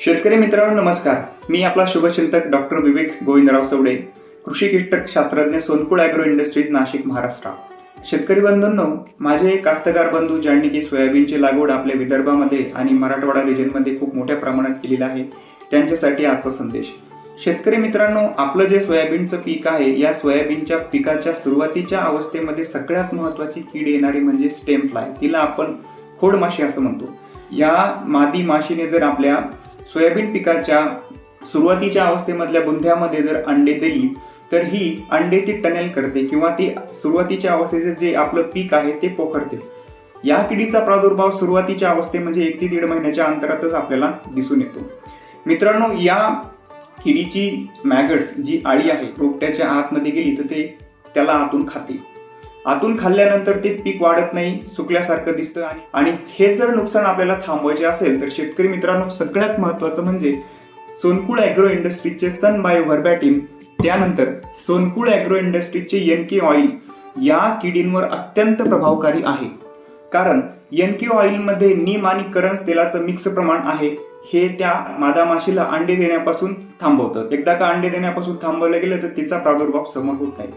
शेतकरी मित्रांनो नमस्कार. मी आपला शुभचिंतक डॉक्टर विवेक गोविंदराव सवडे कृषी कीटक शास्त्रज्ञ सोनकुळ अॅग्रो इंडस्ट्रीज नाशिक महाराष्ट्र. शेतकरी बंधूंनो माझे कास्तकार बंधू ज्यांनी की सोयाबीनची लागवड आपल्या विदर्भामध्ये आणि मराठवाडा रिजनमध्ये खूप मोठ्या प्रमाणात केलेलं आहे त्यांच्यासाठी आजचा संदेश. शेतकरी मित्रांनो आपलं जे सोयाबीनचं पीक आहे या सोयाबीनच्या पिकाच्या सुरुवातीच्या अवस्थेमध्ये सगळ्यात महत्वाची कीड येणारी म्हणजे स्टेम फ्लाय तिला आपण खोडमाशी असं म्हणतो. या मादी माशीने जर आपल्या सोयाबीन पिकाच्या सुरुवातीच्या अवस्थेमधल्या बुंध्यामध्ये जर अंडे दिली तर ही अंडे ती टनेल करते किंवा ती सुरुवातीच्या अवस्थेचे जे आपलं पीक आहे ते पोखरते. या किडीचा प्रादुर्भाव सुरुवातीच्या अवस्थे म्हणजे एक ते दीड महिन्याच्या अंतरातच आपल्याला दिसून येतो. मित्रांनो या किडीची मॅगट्स जी आळी आहे रोपट्याच्या आतमध्ये गेली तर ते त्याला आतून खाते. आतून खाल्ल्यानंतर ते पीक वाढत नाही सुकल्यासारखं दिसतं आणि आणि हे जर नुकसान आपल्याला थांबवायचे असेल तर शेतकरी मित्रांनो सगळ्यात महत्वाचं म्हणजे सोनकुळ अॅग्रो इंडस्ट्रीजचे सन बायो व्हर्बॅटिन त्यानंतर सोनकुळ अॅग्रो इंडस्ट्रीजचे एन के ऑइल या किडींवर अत्यंत प्रभावकारी आहे. कारण एन के ऑइलमध्ये नीम आणि करंज तेलाचं मिक्स प्रमाण आहे हे त्या मादा माशीला अंडे देण्यापासून थांबवतं. एकदा का अंडे देण्यापासून थांबवलं गेलं तर तिचा प्रादुर्भाव समोर होत नाही.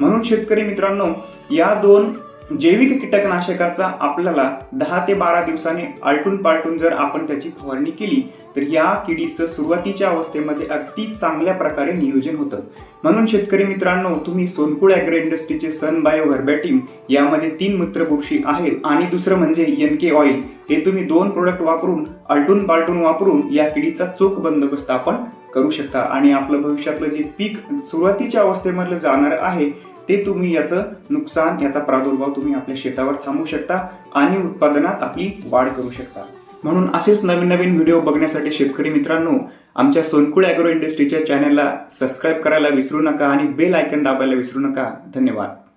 म्हणून शेतकरी मित्रांनो या दोन जैविक कीटकनाशकाचा आपल्याला दहा ते बारा दिवसांनी आलटून पालटून जर आपण त्याची फवारणी केली तर या किडीचं सुरुवातीच्या अवस्थेमध्ये अगदी चांगल्या प्रकारे नियोजन होतं. म्हणून शेतकरी मित्रांनो तुम्ही सोनकुळ अॅग्रो इंडस्ट्रीचे सन बायो व्हर्बॅटिम यामध्ये तीन मित्र बुरशी आहेत आणि दुसरं म्हणजे एन के ऑइल हे तुम्ही दोन प्रोडक्ट वापरून आलटून पालटून वापरून या किडीचा चोख बंदोबस्त आपण करू शकता. आणि आपलं भविष्यातलं जे पीक सुरुवातीच्या अवस्थेमधलं जाणार आहे ते तुम्ही याचं नुकसान याचा प्रादुर्भाव तुम्ही आपल्या शेतावर थांबवू शकता आणि उत्पादनात आपली वाढ करू शकता. म्हणून असेच नवीन नवीन व्हिडिओ बघण्यासाठी शेतकरी मित्रांनो आमच्या सोनकुळ अॅग्रो इंडस्ट्रीच्या चॅनलला सबस्क्राईब करायला विसरू नका आणि बेल आयकन दाबायला विसरू नका. धन्यवाद.